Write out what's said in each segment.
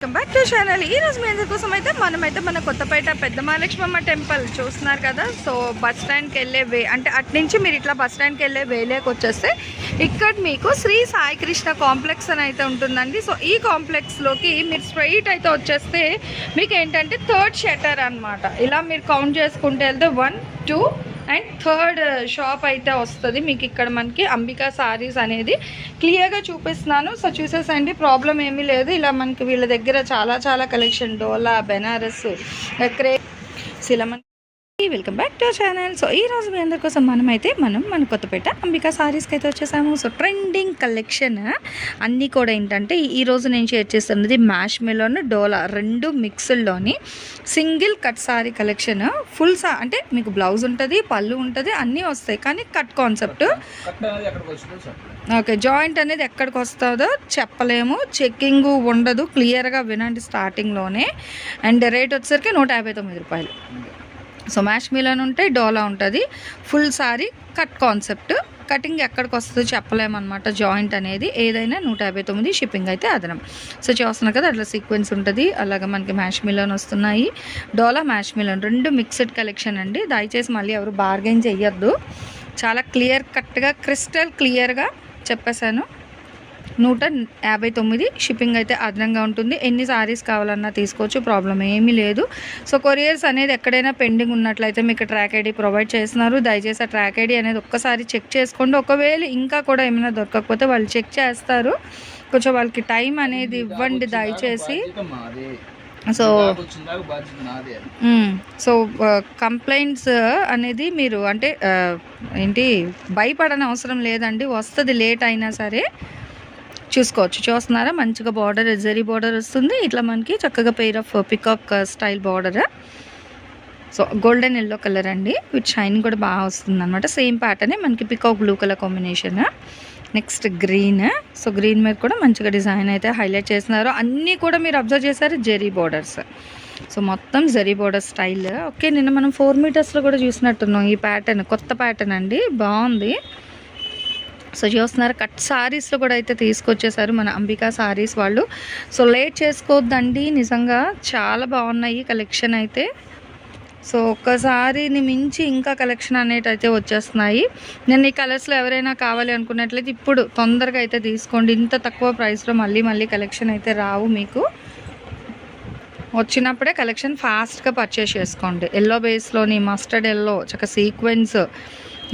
Welcome back to channel ఈ రోజు మీ అందరి కోసం అయితే మనమైతే మన కొత్తపేట పెద్ద మహాలక్ష్మమ్మ టెంపుల్ చూస్తున్నారు కదా. సో బస్ స్టాండ్కి వెళ్ళే వే అంటే అటు నుంచి మీరు ఇట్లా బస్ స్టాండ్కి వెళ్ళే వేలేకి వచ్చేస్తే ఇక్కడ మీకు శ్రీ సాయి కృష్ణ కాంప్లెక్స్ అని అయితే ఉంటుందండి. సో ఈ కాంప్లెక్స్లోకి మీరు స్ట్రైట్ అయితే వచ్చేస్తే మీకు ఏంటంటే థర్డ్ షటర్ అన్నమాట. ఇలా మీరు కౌంట్ చేసుకుంటే వెళ్తే one two and third shop అయితే వస్తుంది. మీకు ఇక్కడ మనకి అంబికా సారీస్ అనేది క్లియర్గా చూపిస్తున్నాను. సో చూసేసండి. ప్రాబ్లం ఏమీ లేదు. ఇలా మనకి వీళ్ళ దగ్గర చాలా చాలా కలెక్షన్ డోలా బెనారస్ క్రే సిలమన్ welcome back to channel so ఈ రోజు మీ అందరి కోసం మనమైతే మనం మన కొత్తపేట అంబికా సారీస్కి అయితే వచ్చేసాము. సో ట్రెండింగ్ కలెక్షన్ అన్నీ కూడా ఏంటంటే ఈ రోజు నేను షేర్ చేస్తున్నది మ్యాష్ మిలోన్ డోలా రెండు మిక్స్డ్లోని single cut sari collection full సా అంటే మీకు బ్లౌజ్ ఉంటుంది పళ్ళు ఉంటుంది అన్నీ వస్తాయి. కానీ కట్ కాన్సెప్ట్ ఓకే జాయింట్ అనేది ఎక్కడికి వస్తుందో చెప్పలేము. చెక్కింగ్ ఉండదు క్లియర్గా వినండి స్టార్టింగ్లోనే అండ్ రేట్ వచ్చేసరికి నూట యాభై తొమ్మిది రూపాయలు. సో మ్యాష్ మిలన్ డోలా ఉంటుంది. Full sari cut concept cutting ఎక్కడికి వస్తుందో చెప్పలేమన్నమాట జాయింట్ అనేది. ఏదైనా నూట యాభై తొమ్మిది షిప్పింగ్ అయితే అదనం. సో చూస్తున్నారు కదా అట్లా సీక్వెన్స్ ఉంటుంది. అలాగే మనకి మ్యాష్ మిలన్ వస్తున్నాయి. డోలా మ్యాష్ మిలన్. రెండు మిక్స్డ్ కలెక్షన్ అండి. దయచేసి మళ్ళీ ఎవరు బార్గెన్ చెయ్యొద్దు. చాలా క్లియర్ కట్గా క్రిస్టల్ క్లియర్గా చెప్పేశాను. నూట యాభై తొమ్మిది షిప్పింగ్ అయితే అదనంగా ఉంటుంది. ఎన్ని సారీస్ కావాలన్నా తీసుకోవచ్చు ప్రాబ్లం ఏమీ లేదు. సో కొరియర్స్ అనేది ఎక్కడైనా పెండింగ్ ఉన్నట్లయితే మీకు ట్రాక్ ఐడి ప్రొవైడ్ చేస్తున్నారు. దయచేసి ఆ ట్రాక్ ఐడి అనేది ఒక్కసారి చెక్ చేసుకోండి. ఒకవేళ ఇంకా కూడా ఏమైనా దొరకకపోతే వాళ్ళు చెక్ చేస్తారు. కొంచెం వాళ్ళకి టైం అనేది ఇవ్వండి దయచేసి. సో. సో కంప్లైంట్స్ అనేది మీరు అంటే ఏంటి భయపడని అవసరం లేదండి. వస్తుంది లేట్ అయినా సరే. చూసుకోవచ్చు. చూస్తున్నారా? మంచిగా బార్డర్ జరీ బార్డర్ వస్తుంది. ఇట్లా మనకి చక్కగా pair of peacock style border so golden yellow colour అండి. విత్ షైన్ కూడా బాగా వస్తుంది అనమాట సేమ్ ప్యాటర్నే మనకి peacock blue colour combination next green so green మీద కూడా మంచిగా డిజైన్ అయితే హైలైట్ చేస్తున్నారు. అన్నీ కూడా మీరు అబ్జర్వ్ చేశారు. జెరీ బార్డర్స్ సో మొత్తం జరీ బార్డర్ స్టైల్ ఓకే నిన్న మనం ఫోర్ మీటర్స్లో కూడా చూసినట్టున్నాం ఈ ప్యాటర్న్ కొత్త ప్యాటర్న్ అండి. బాగుంది. సో చూస్తున్నారు కట్ సారీస్లో కూడా అయితే తీసుకొచ్చేసారు మన అంబికా సారీస్ వాళ్ళు. సో లేట్ చేసుకోవద్దండి నిజంగా చాలా బాగున్నాయి కలెక్షన్ అయితే. సో ఒక్కసారిని మించి ఇంకా కలెక్షన్ అనేటైతే వచ్చేస్తున్నాయి. నేను ఈ కలర్స్లో ఎవరైనా కావాలి అనుకున్నట్లయితే ఇప్పుడు తొందరగా అయితే తీసుకోండి. ఇంత తక్కువ ప్రైస్లో మళ్ళీ మళ్ళీ కలెక్షన్ అయితే రావు మీకు. వచ్చినప్పుడే కలెక్షన్ ఫాస్ట్గా పర్చేస్ చేసుకోండి. ఎల్లో బేస్లోని మస్టర్డ్ ఎల్లో చక్క సీక్వెన్స్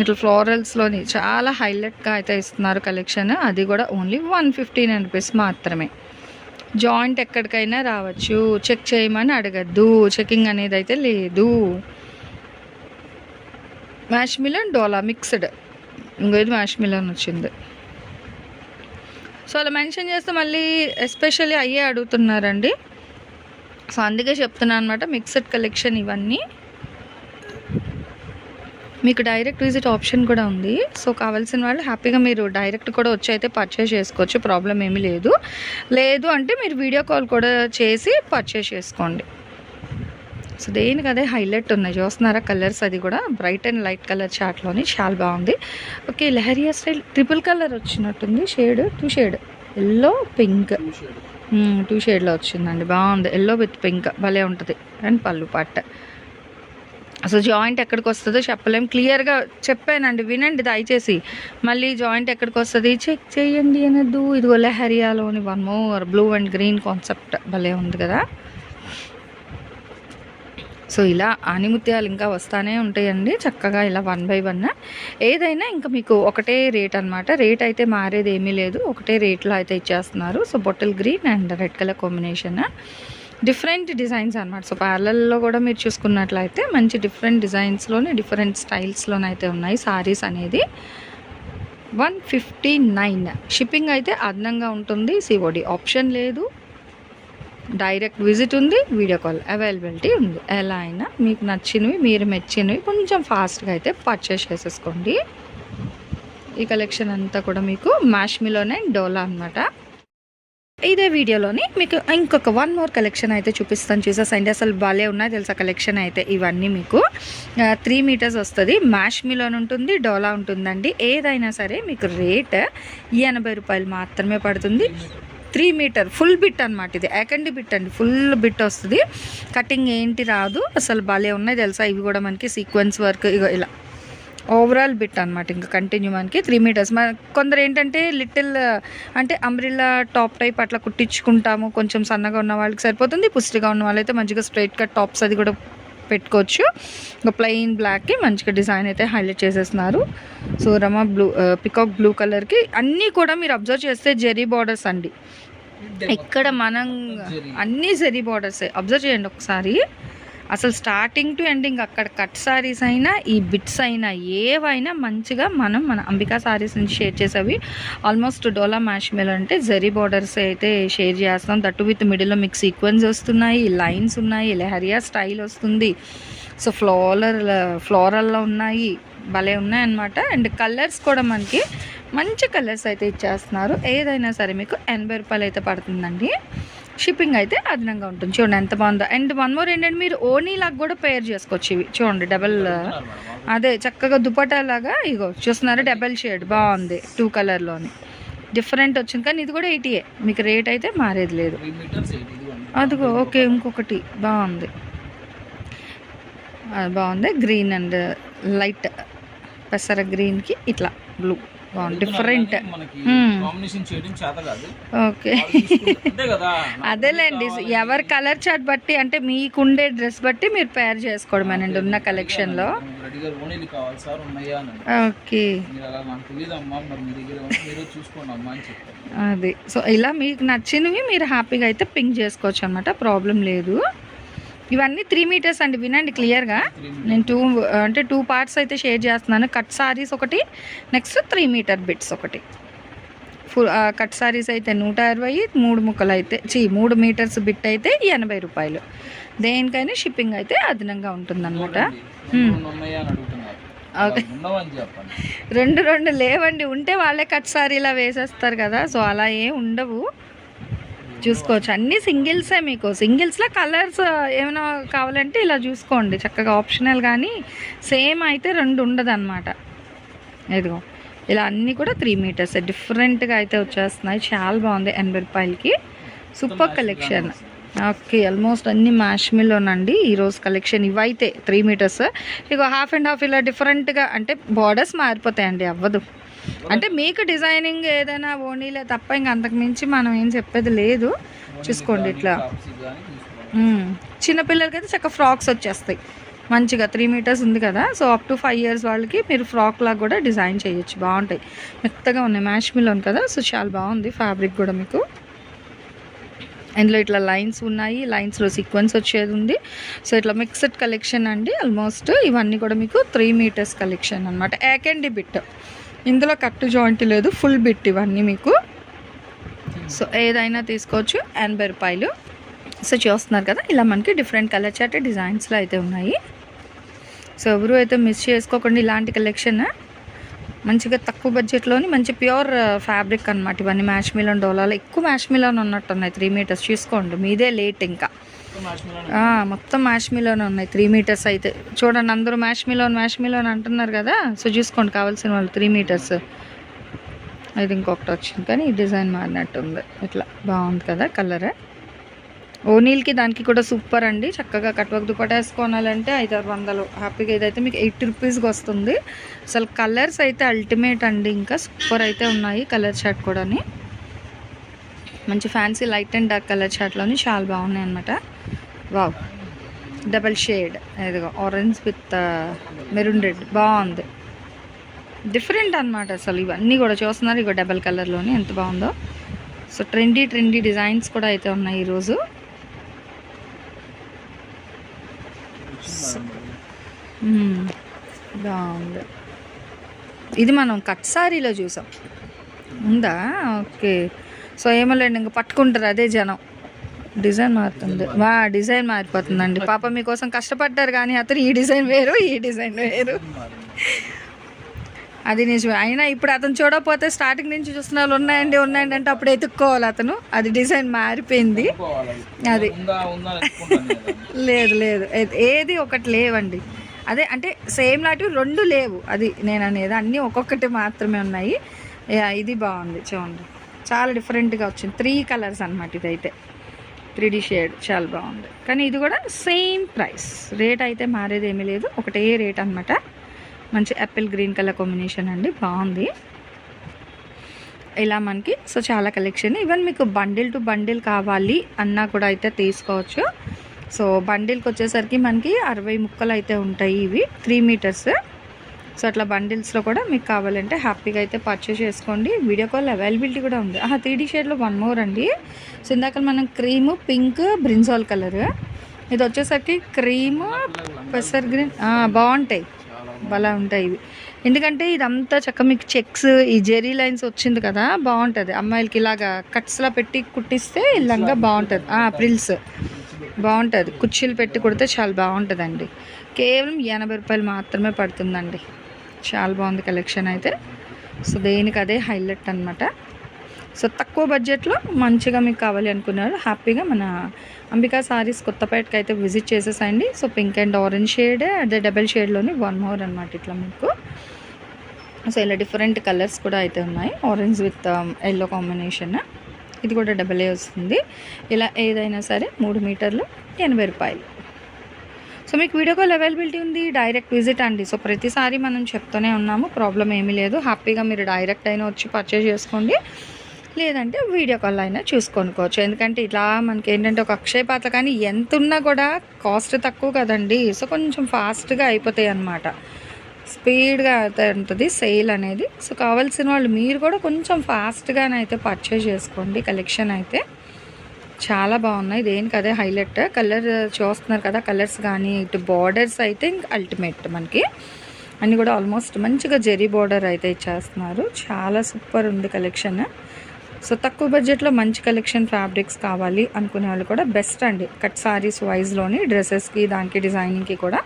ఇట్లా ఫ్లోరల్స్లోని చాలా హైలైట్గా అయితే ఇస్తున్నారు కలెక్షన్. అది కూడా only one fifty nine rupees మాత్రమే. జాయింట్ ఎక్కడికైనా రావచ్చు. చెక్ చేయమని అడగద్దు. చెకింగ్ అనేది అయితే లేదు. మ్యాష్ మిలన్ డోలా మిక్స్డ్. ఇంకోది మ్యాష్ మిలన్ వచ్చింది. సో అలా మెన్షన్ చేస్తే మళ్ళీ ఎస్పెషల్లీ అయ్యే అడుగుతున్నారండి. సో అందుకే చెప్తున్నాను అనమాట మిక్స్డ్ కలెక్షన్ ఇవన్నీ. మీకు డైరెక్ట్ విజిట్ ఆప్షన్ కూడా ఉంది. సో కావాల్సిన వాళ్ళు హ్యాపీగా మీరు డైరెక్ట్ కూడా వచ్చి అయితే పర్చేస్ చేసుకోవచ్చు. ప్రాబ్లం ఏమీ లేదు. లేదు అంటే మీరు వీడియో కాల్ కూడా చేసి పర్చేస్ చేసుకోండి. సో దేనికి అదే హైలైట్ ఉన్నాయి. చూస్తున్నారా కలర్స్ అది కూడా? బ్రైట్ అండ్ లైట్ కలర్ చాట్లోని చాలా బాగుంది. Okay leheriya style triple colour వచ్చినట్టుంది. Shade two shade yellow pink two shade two షేడ్లో వచ్చిందండి. బాగుంది. ఎల్లో విత్ పింక్ భలే ఉంటుంది. అండ్ పళ్ళు పట్ట. అసలు జాయింట్ ఎక్కడికి వస్తుందో చెప్పలేం. క్లియర్గా చెప్పానండి వినండి దయచేసి. మళ్ళీ జాయింట్ ఎక్కడికి వస్తుంది? చెక్ చేయండి అనద్దు ఇదిగో లెహరియాలోని one more blue and green concept భలే ఉంది కదా. సో ఇలా ఆనిముత్యాలు ఇంకా వస్తానే ఉంటాయండి. చక్కగా ఇలా వన్ బై వన్ ఏదైనా ఇంకా మీకు ఒకటే రేట్ అనమాట రేట్ అయితే మారేది ఏమీ లేదు. ఒకటే రేట్లో అయితే ఇచ్చేస్తున్నారు. So bottle green and red colour combination different designs అనమాట సో ప్యారలల్లో కూడా మీరు చూసుకున్నట్లయితే మంచి డిఫరెంట్ డిజైన్స్లోనే డిఫరెంట్ స్టైల్స్లోనైతే ఉన్నాయి సారీస్ అనేది. One fifty nine. షిప్పింగ్ అయితే అదనంగా ఉంటుంది. సిఓడి ఆప్షన్ లేదు. డైరెక్ట్ విజిట్ ఉంది. వీడియో కాల్ అవైలబిలిటీ ఉంది. ఎలా అయినా మీకు నచ్చినవి మీరు మెచ్చినవి కొంచెం ఫాస్ట్గా అయితే పర్చేస్ చేసేసుకోండి. ఈ కలెక్షన్ అంతా కూడా మీకు మ్యాష్మిలోనే డోలా అన్నమాట. ఇదే వీడియోలోని మీకు ఇంకొక వన్ మోర్ కలెక్షన్ అయితే చూపిస్తాను. చూసేసండి అసలు భలే ఉన్నాయి తెలుసా కలెక్షన్ అయితే ఇవన్నీ మీకు. త్రీ మీటర్స్ వస్తుంది. మ్యాష్మిలోన్ ఉంటుంది డోలా ఉంటుందండి. ఏదైనా సరే మీకు రేట్ ఎనభై రూపాయలు మాత్రమే పడుతుంది. త్రీ మీటర్ ఫుల్ బిట్ అనమాట ఇది. ఎకండి బిట్ అండి. ఫుల్ బిట్ వస్తుంది. కటింగ్ ఏంటి రాదు. అసలు భలే ఉన్నాయి తెలుసా? ఇవి కూడా మనకి సీక్వెన్స్ వర్క్ ఇగో ఇలా. ఓవరాల్ బిట్ అనమాట ఇంకా కంటిన్యూ మనకి త్రీ మీటర్స్ మన కొందరు ఏంటంటే లిటిల్ అంటే అంబ్రిల్లా టాప్ టైప్ అట్లా కుట్టించుకుంటాము. కొంచెం సన్నగా ఉన్న వాళ్ళకి సరిపోతుంది పుష్టిగా ఉన్న వాళ్ళైతే మంచిగా స్ట్రైట్ కట్ టాప్స్ అది కూడా పెట్టుకోవచ్చు. ఇంకా ప్లెయిన్ బ్లాక్కి మంచిగా డిజైన్ అయితే హైలైట్ చేసేస్తున్నారు. So Rama blue peacock blue కలర్కి అన్నీ కూడా మీరు అబ్జర్వ్ చేస్తే జెరీ బార్డర్స్ అండి. ఇక్కడ మనం అన్నీ జెరీ బార్డర్సే అబ్జర్వ్ చేయండి ఒకసారి. అసలు స్టార్టింగ్ టు ఎండింగ్ అక్కడ కట్ సారీస్ అయినా ఈ బిట్స్ అయినా ఏవైనా మంచిగా మనం మన అంబికా సారీస్ నుంచి షేర్ చేసేవి. ఆల్మోస్ట్ డోలా మ్యాష్మెల్ అంటే జరీ బార్డర్స్ అయితే షేర్ చేస్తాం. దట్టు విత్ మిడిల్లో మీకు సీక్వెన్స్ వస్తున్నాయి లైన్స్ ఉన్నాయి లెహరియా స్టైల్ వస్తుంది. సో ఫ్లోరల్ ఫ్లోరల్లో ఉన్నాయి భలే ఉన్నాయి అన్నమాట. అండ్ కలర్స్ కూడా మనకి మంచి కలర్స్ అయితే ఇచ్చేస్తున్నారు. ఏదైనా సరే మీకు ఎనభై రూపాయలు అయితే పడుతుందండి. షిప్పింగ్ అయితే అదనంగా ఉంటుంది. చూడండి ఎంత బాగుందో. అండ్ వన్ మోర్ ఏంటంటే మీరు ఓనీ లాగా కూడా పేర్ చేసుకోవచ్చు ఇవి. చూడండి డబల్ అదే చక్కగా దుపట్టా లాగా ఇగో చూస్తున్నారా డబల్ షేడ్ బాగుంది టూ కలర్లోని డిఫరెంట్ వచ్చింది కానీ ఇది కూడా ఎయిటీఏ మీకు రేట్ అయితే మారేది లేదు. అదిగో ఓకే ఇంకొకటి. బాగుంది. అది బాగుంది గ్రీన్ అండ్ లైట్ పెసర గ్రీన్కి ఇట్లా బ్లూ డిఫరెంట్ Hmm. ఓకే నాకు అదేలేండి. ఎవరి కలర్ చార్ట్ బట్టి అంటే మీకుండే డ్రెస్ బట్టి మీరు పేర్ చేసుకోవడమేనండి ఉన్న ఉన్నాయా అని ఓకే అది. సో ఇలా మీకు నచ్చినవి మీరు హ్యాపీగా అయితే పింక్ చేసుకోవచ్చు అనమాట ప్రాబ్లం లేదు. ఇవన్నీ త్రీ మీటర్స్ అండి. వినండి క్లియర్గా. నేను టూ అంటే టూ పార్ట్స్ అయితే షేర్ చేస్తున్నాను. కట్ సారీస్ ఒకటి నెక్స్ట్ త్రీ మీటర్ బిట్స్ ఒకటి. ఫుల్ కట్ సారీస్ అయితే నూట అరవై మూడు ముక్కలు అయితే చీ మూడు మీటర్స్ బిట్ అయితే ఎనభై రూపాయలు. దేనికైనా షిప్పింగ్ అయితే అదనంగా ఉంటుందన్నమాట. ఓకే. రెండు రెండు లేవండి. ఉంటే వాళ్ళే కట్ సారీలా వేసేస్తారు కదా. సో అలా ఏం ఉండవు. చూసుకోవచ్చు. అన్ని సింగిల్సే మీకు. సింగిల్స్లో కలర్స్ ఏమైనా కావాలంటే ఇలా చూసుకోండి. చక్కగా ఆప్షనల్ కానీ సేమ్ అయితే రెండు ఉండదు అనమాట ఇదిగో ఇలా అన్నీ కూడా త్రీ మీటర్స్. డిఫరెంట్గా అయితే వచ్చేస్తున్నాయి. చాలా బాగుంది ఎనభై రూపాయలకి సూపర్ కలెక్షన్. ఓకే ఆల్మోస్ట్ అన్ని మ్యాష్మిల్లోనండి ఈరోజు కలెక్షన్ ఇవైతే త్రీ మీటర్స్. ఇక హాఫ్ అండ్ హాఫ్ ఇలా డిఫరెంట్గా అంటే బార్డర్స్ మారిపోతాయండి అవ్వదు. అంటే మీకు డిజైనింగ్ ఏదైనా ఓనీలే తప్ప ఇంక అంతకు మించి మనం ఏం చెప్పేది లేదు. చూసుకోండి ఇట్లా. చిన్నపిల్లలకి అయితే చక్కగా ఫ్రాక్స్ వచ్చేస్తాయి. మంచిగా త్రీ మీటర్స్ ఉంది కదా. So up to five years వాళ్ళకి మీరు ఫ్రాక్ లాగా కూడా డిజైన్ చేయొచ్చు. బాగుంటాయి. మెత్తగా ఉన్నాయి. మ్యాష్ మిలోన్ కదా. సో చాలా బాగుంది ఫ్యాబ్రిక్ కూడా మీకు. ఇందులో ఇట్లా లైన్స్ ఉన్నాయి. లైన్స్లో సీక్వెన్స్ వచ్చేది ఉంది. సో ఇట్లా మిక్స్డ్ కలెక్షన్ అండి. ఆల్మోస్ట్ ఇవన్నీ కూడా మీకు త్రీ మీటర్స్ కలెక్షన్ అనమాట అండ్ బిట్ ఇందులో కట్టు జాయింట్ లేదు ఫుల్ బిట్ ఇవన్నీ మీకు. సో ఏదైనా తీసుకోవచ్చు ఎనభై రూపాయలు సో చూస్తున్నారు కదా ఇలా మనకి డిఫరెంట్ కలర్ చార్ట్ డిజైన్స్లో అయితే ఉన్నాయి. సో ఎవరు అయితే మిస్ చేసుకోకండి ఇలాంటి కలెక్షన్ మంచిగా తక్కువ బడ్జెట్లోని మంచి ప్యూర్ ఫ్యాబ్రిక్ అనమాట ఇవన్నీ మ్యాష్ మిలన్ డోలాలో ఎక్కువ మ్యాష్ మిలన్ ఉన్నట్టు ఉన్నాయి త్రీ మీటర్స్ చూసుకోండి మీదే లేట్ ఇంకా. మొత్తం మ్యాష్మిలోన్ ఉన్నాయి. త్రీ మీటర్స్ అయితే. చూడండి అందరూ మ్యాష్మిలోన్ మ్యాష్మిలోన్ అంటున్నారు కదా? సో చూసుకోండి కావాల్సిన వాళ్ళు త్రీ మీటర్స్ ఇది ఇంకొకటి వచ్చింది కానీ ఈ డిజైన్ మారినట్టుంది. ఇట్లా బాగుంది కదా కలర్. ఓనీల్కి దానికి కూడా సూపర్ అండి. చక్కగా కట్వక్ దుపట్టా వేసుకోనాలంటే ఐదు ఆరు వందలు. హ్యాపీగా ఇదైతే మీకు ఎయిటీ రూపీస్కి వస్తుంది. అసలు కలర్స్ అయితే అల్టిమేట్ అండి. ఇంకా సూపర్ అయితే ఉన్నాయి కలర్ షర్ట్ కూడాని. మంచి fancy light and dark colour షర్ట్లోని చాలా బాగున్నాయి అనమాట వావ్. డబల్ షేడ్ ఇదిగో ఆరెంజ్ విత్ మెరూన్ రెడ్ బాగుంది. డిఫరెంట్ అన్నమాట అసలు. ఇవన్నీ కూడా చూస్తున్నారు. ఇగో డబల్ కలర్లోని ఎంత బాగుందో. సో ట్రెండీ ట్రెండీ డిజైన్స్ కూడా అయితే ఉన్నాయి ఈరోజు. Hmm. బాగుంది. ఇది మనం కట్ సారీలో చూసాం. ఉందా? ఓకే సో ఏమో లేండి ఇంకా పట్టుకుంటారు అదే జనం. డిజైన్ మారుతుంది. వా డిజైన్ మారిపోతుందండి. పాప మీకోసం కష్టపడ్డారు కానీ అతను ఈ డిజైన్ వేరు ఈ డిజైన్ వేరు. అది నిజమే. అయినా ఇప్పుడు అతను చూడకపోతే స్టార్టింగ్ నుంచి చూస్తున్న వాళ్ళు ఉన్నాయండి ఉన్నాయండి అంటే అప్పుడు ఎత్తుక్కోవాలి అతను. అది డిజైన్ మారిపోయింది. అది. లేదు లేదు. ఏది ఒకటి లేవండి. అదే అంటే సేమ్ లాంటివి రెండు లేవు. అది నేను అనేది అన్నీ ఒక్కొక్కటి మాత్రమే ఉన్నాయి. ఇది బాగుంది. చూడండి. చాలా డిఫరెంట్గా వచ్చింది. త్రీ కలర్స్ అనమాట ఇదైతే. త్రీ డి షేడ్ చాలా బాగుంది. కానీ ఇది కూడా సేమ్ ప్రైస్. రేట్ అయితే మారేది ఏమీ లేదు. ఒకటే రేట్ అనమాట మంచి యాపిల్ గ్రీన్ కలర్ కాంబినేషన్ అండి. బాగుంది. ఇలా మనకి సో చాలా కలెక్షన్. ఈవెన్ మీకు బండిల్ టు బండిల్ కావాలి అన్నా కూడా అయితే తీసుకోవచ్చు. సో బండిల్కి వచ్చేసరికి మనకి అరవై ముక్కలు అయితే ఉంటాయి ఇవి. Three metres. సో అట్లా బండిల్స్లో కూడా మీకు కావాలంటే హ్యాపీగా అయితే పర్చేస్ చేసుకోండి. వీడియో కాల్ అవైలబిలిటీ కూడా ఉంది. ఆహా త్రీడీ షేడ్లో వన్ మోర్ అండి. సో ఇందాక మనం క్రీము పింక్ బ్రింజాల్ కలర్ ఇది వచ్చేసరికి క్రీమ్ పెసర్ గ్రీన్ బాగుంటాయి. భలే ఉంటాయి ఇవి. ఎందుకంటే ఇదంతా చక్క మీకు చెక్స్ ఈ జెరీ లైన్స్ వచ్చింది కదా బాగుంటుంది. అమ్మాయిలకి ఇలాగా కట్స్లా పెట్టి కుట్టిస్తే ఇలాగా బాగుంటుంది. ప్రిల్స్ బాగుంటుంది. కుర్చీలు పెట్టి కుడితే చాలా బాగుంటుందండి. కేవలం ఎనభై రూపాయలు మాత్రమే పడుతుందండి. చాలా బాగుంది కలెక్షన్ అయితే. సో దేనికి అదే హైలైట్ అనమాట సో తక్కువ బడ్జెట్లో మంచిగా మీకు కావాలి అనుకున్నారు. హ్యాపీగా మన అంబికా సారీస్ కొత్తపేటకి అయితే visit చేసేసండి. So pink and orange shade అదే డబల్ షేడ్లోని వన్ మోర్ అనమాట ఇట్లా మీకు. సో ఇలా డిఫరెంట్ కలర్స్ కూడా అయితే ఉన్నాయి. Orange with um, yellow combination ఇది కూడా డబల్ ఏ వస్తుంది. ఇలా ఏదైనా సరే మూడు మీటర్లు ఎనభై రూపాయలు. సో మీకు వీడియో కాల్ అవైలబిలిటీ ఉంది డైరెక్ట్ విజిట్ అండి. సో ప్రతిసారి మనం చెప్తూనే ఉన్నాము ప్రాబ్లం ఏమీ లేదు. హ్యాపీగా మీరు డైరెక్ట్ అయినా వచ్చి పర్చేజ్ చేసుకోండి. లేదంటే వీడియో కాల్ అయినా చూసుకొనుకోవచ్చు ఎందుకంటే ఇలా మనకి ఏంటంటే ఒక అక్షయ పాత్ర కానీ ఎంత ఉన్నా కూడా కాస్ట్ తక్కువ కదండి. సో కొంచెం ఫాస్ట్గా అయిపోతాయి అన్నమాట. స్పీడ్గా అయితే ఉంటుంది సేల్ అనేది. సో కావాల్సిన వాళ్ళు మీరు కూడా కొంచెం ఫాస్ట్గానైతే పర్చేజ్ చేసుకోండి కలెక్షన్ అయితే. చాలా బాగున్నాయి. దేనికి అదే హైలైట్. కలర్ చూస్తున్నారు కదా కలర్స్ కానీ ఇటు బార్డర్స్ అయితే ఇంక అల్టిమేట్ మనకి. అన్నీ కూడా ఆల్మోస్ట్ మంచిగా జెరీ బార్డర్ అయితే ఇచ్చేస్తున్నారు. చాలా సూపర్ ఉంది కలెక్షన్. సో తక్కువ బడ్జెట్లో మంచి కలెక్షన్ ఫ్యాబ్రిక్స్ కావాలి అనుకునే వాళ్ళు కూడా బెస్ట్ అండి. కట్ సారీస్ వైజ్లోని డ్రెస్సెస్కి దానికి డిజైనింగ్కి కూడా.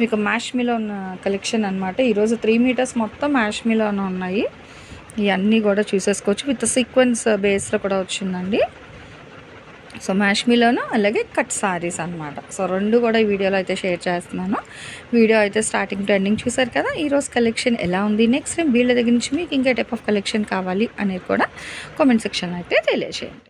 మీకు మ్యాష్మిలో ఉన్న కలెక్షన్ అనమాట ఈరోజు త్రీ మీటర్స్ మొత్తం మ్యాష్మిలోనే ఉన్నాయి. ఇవన్నీ కూడా చూసేసుకోవచ్చు. విత్ సీక్వెన్స్ బేస్లో కూడా వచ్చిందండి. సో మ్యాష్మీలోను అలాగే కట్ సారీస్ అనమాట సో రెండు కూడా వీడియోలో అయితే షేర్ చేస్తున్నాను. వీడియో అయితే స్టార్టింగ్ టు ఎండింగ్ చూసారు కదా ఈరోజు కలెక్షన్ ఎలా ఉంది? నెక్స్ట్ టైం వీళ్ళ దగ్గర నుంచి మీకు ఇంకా టైప్ ఆఫ్ కలెక్షన్ కావాలి అనేది కూడా కామెంట్ సెక్షన్ అయితే తెలియజేయండి.